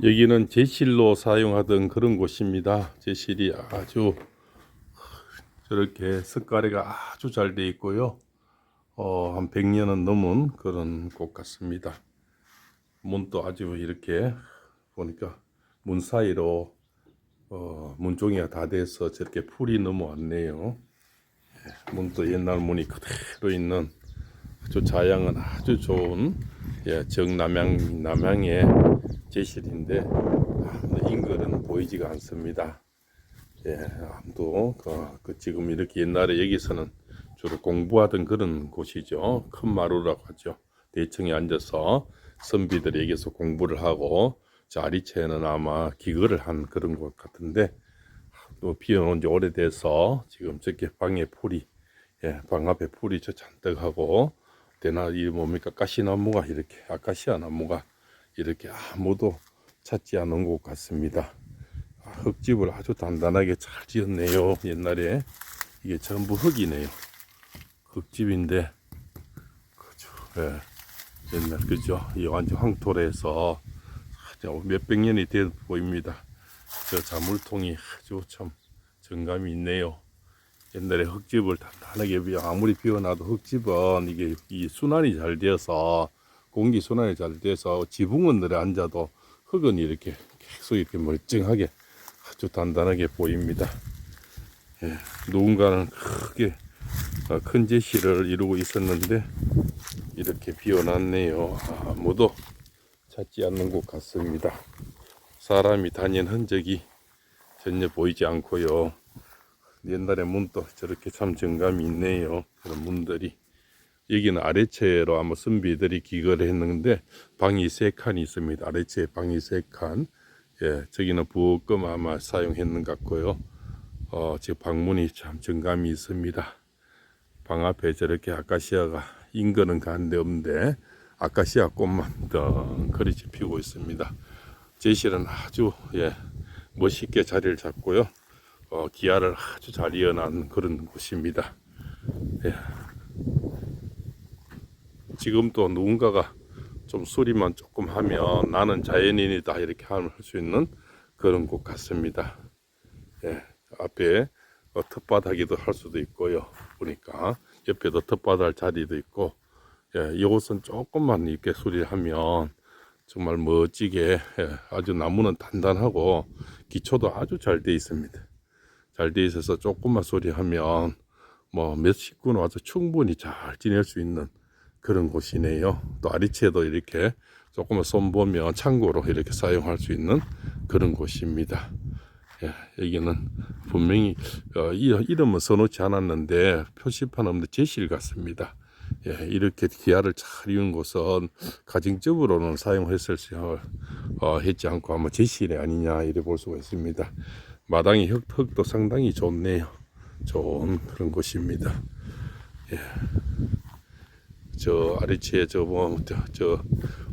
여기는 제실로 사용하던 그런 곳입니다. 제실이 아주 저렇게 석가래가 아주 잘 돼 있고요. 어, 한 100년은 넘은 그런 곳 같습니다. 문도 아주 이렇게 보니까 문 사이로 어, 문종이가 다 돼서 저렇게 풀이 넘어왔네요. 예, 문도 옛날 문이 그대로 있는 아주 자양은 아주 좋은 예, 정남양 남양의 제실인데 인걸은 보이지가 않습니다. 예, 아무도 그, 그 지금 이렇게 옛날에 여기서는 주로 공부하던 그런 곳이죠. 큰 마루라고 하죠. 대청에 앉아서 선비들이 여기서 공부를 하고 저 아리채는 아마 기거를 한 그런 곳 같은데 또 비어놓은 지 오래돼서 지금 저렇게 방에 풀이 예, 방 앞에 풀이 저 잔뜩 하고 대나 이 뭡니까 가시나무가 이렇게 아카시아 나무가 이렇게 아무도 찾지 않은 곳 같습니다. 아, 흙집을 아주 단단하게 잘 지었네요. 옛날에 이게 전부 흙이네요. 흙집인데 그죠. 예. 옛날 그죠. 이 완전 황토래서 몇백 년이 돼 보입니다. 저 자물통이 아주 참 정감이 있네요. 옛날에 흙집을 단단하게 비- 아무리 비워놔도 흙집은 이게 이 순환이 잘 되어서 공기 순환이 잘 돼서 지붕은 늘 앉아도 흙은 이렇게 계속 이렇게 멀쩡하게 아주 단단하게 보입니다. 예, 누군가는 크게 어, 큰 제시를 이루고 있었는데 이렇게 비워놨네요. 아무도 찾지 않는 곳 같습니다. 사람이 다닌 흔적이 전혀 보이지 않고요. 옛날에 문도 저렇게 참 정감이 있네요. 그런 문들이. 여기는 아래채로 아마 선비들이 기거를 했는데 방이 세 칸이 있습니다. 아래채에 방이 세 칸. 예, 저기는 부엌금 아마 사용했는 것 같고요. 어, 지금 방문이 참 정감이 있습니다. 방 앞에 저렇게 아카시아가 인거는 가는데 없는데 아카시아 꽃만 덩그리지 피고 있습니다. 제실은 아주 예, 멋있게 자리를 잡고요. 어, 기아를 아주 잘 이어난 그런 곳입니다. 예. 지금 또 누군가가 좀 소리만 조금 하면 나는 자연인이다 이렇게 할 수 있는 그런 곳 같습니다. 예, 앞에 어, 텃바닥이도 할 수도 있고요. 보니까 옆에도 텃바닥 자리도 있고 예, 이곳은 조금만 이렇게 소리를 하면 정말 멋지게 예, 아주 나무는 단단하고 기초도 아주 잘 돼 있습니다. 잘 돼 있어서 조금만 소리하면 뭐 몇 식구는 와서 충분히 잘 지낼 수 있는 그런 곳이네요. 또 아리채도 이렇게 조금만 손 보면 창고로 이렇게 사용할 수 있는 그런 곳입니다. 예, 여기는 분명히 어, 이- 이름은 써놓지 않았는데 표시판 없는 제실 같습니다. 예, 이렇게 기아를 잘 이은 곳은 가정적으로는 사용했을 수 어, 했지 않고 아마 제실이 아니냐 이래 볼 수가 있습니다. 마당이 흙, 흙도 상당히 좋네요. 좋은 그런 곳입니다. 예. 저 아래치에 저 뭐, 저, 저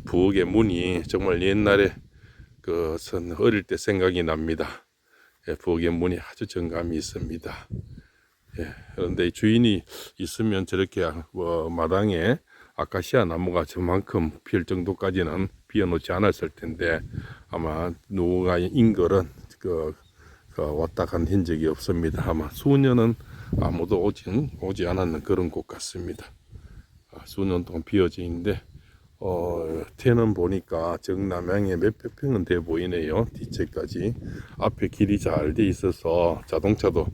부엌의 문이 정말 옛날에 그 선 어릴 때 생각이 납니다. 예, 부엌의 문이 아주 정감이 있습니다. 예, 그런데 주인이 있으면 저렇게 뭐 마당에 아카시아 나무가 저만큼 필 정도까지는 비워놓지 않았을 텐데 아마 누가 인걸은 그, 그 왔다 간 흔적이 없습니다. 아마 수년은 아무도 오지, 오지 않았는 그런 곳 같습니다. 아, 수년 동안 비어져 있는데 어, 태는 보니까 정남향에 몇백 평은 돼 보이네요. 뒤채까지. 앞에 길이 잘 돼 있어서 자동차도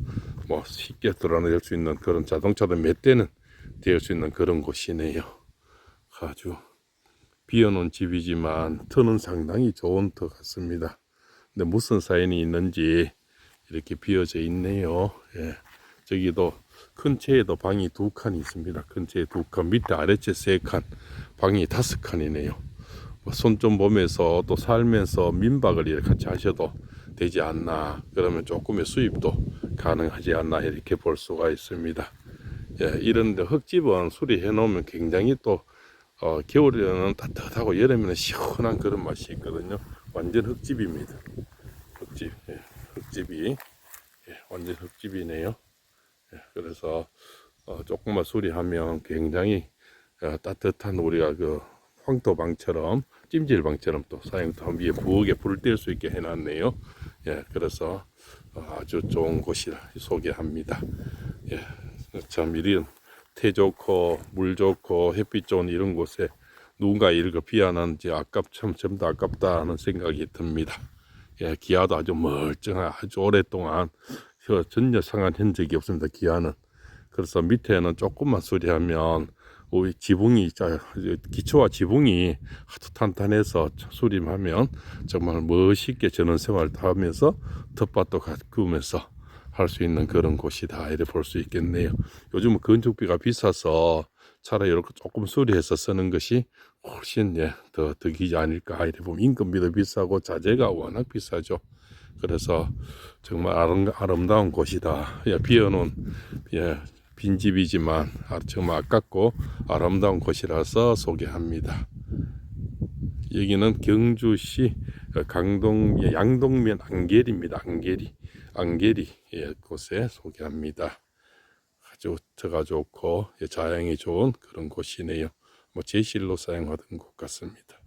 뭐 쉽게 드러낼 수 있는 그런 자동차도 몇 대는 될 수 있는 그런 곳이네요. 아주 비어놓은 집이지만 터는 상당히 좋은 터 같습니다. 근데 무슨 사연이 있는지 이렇게 비어져 있네요. 예. 저기도 큰 채에도 방이 두 칸이 있습니다. 큰 채에 두 칸, 밑에 아래채 세 칸, 방이 다섯 칸이네요. 손 좀 보면서 또 살면서 민박을 이렇게 같이 하셔도 되지 않나. 그러면 조금의 수입도 가능하지 않나 이렇게 볼 수가 있습니다. 예, 이런데 흙집은 수리해 놓으면 굉장히 또 어, 겨울에는 따뜻하고 여름에는 시원한 그런 맛이 있거든요. 완전 흙집입니다. 흙집, 예, 흙집이 예, 완전 흙집이네요. 예, 그래서 어, 조금만 수리하면 굉장히 어, 따뜻한 우리가 그 황토방처럼 찜질방처럼 또 사용도 위에 부엌에 불을 뗄 수 있게 해놨네요. 예, 그래서 어, 아주 좋은 곳이라 소개합니다. 예, 참 이런 태 좋고 물 좋고 햇빛 좋은 이런 곳에 누군가 이렇게 비안한지 아깝 참 전부 아깝다 하는 생각이 듭니다. 예, 기아도 아주 멀쩡한 아주 오랫동안 혀- 전혀 상한 흔적이 없습니다. 기아는 그래서 밑에는 조금만 수리하면 우리 지붕이 자- 기초와 지붕이 하도 탄탄해서 수림하면 정말 멋있게 전원생활도 하면서 텃밭도 가꾸면서 할 수 있는 그런 곳이다 이렇게 볼 수 있겠네요. 요즘은 건축비가 비싸서 차라리 이렇게 조금 수리해서 쓰는 것이 훨씬 예, 더 득이지 않을까 이렇게 보면 인건비도 비싸고 자재가 워낙 비싸죠. 그래서 정말 아름, 아름 다운 곳이다. 예, 비어놓은 예, 빈집이지만 아, 정말 아깝고 아름다운 곳이라서 소개합니다. 여기는 경주시 강동 예, 양동면 안계리입니다. 안계리 안계리 예, 곳에 소개합니다. 아주 터가 좋고 예, 자양이 좋은 그런 곳이네요. 뭐 제실로 사용하던 곳 같습니다.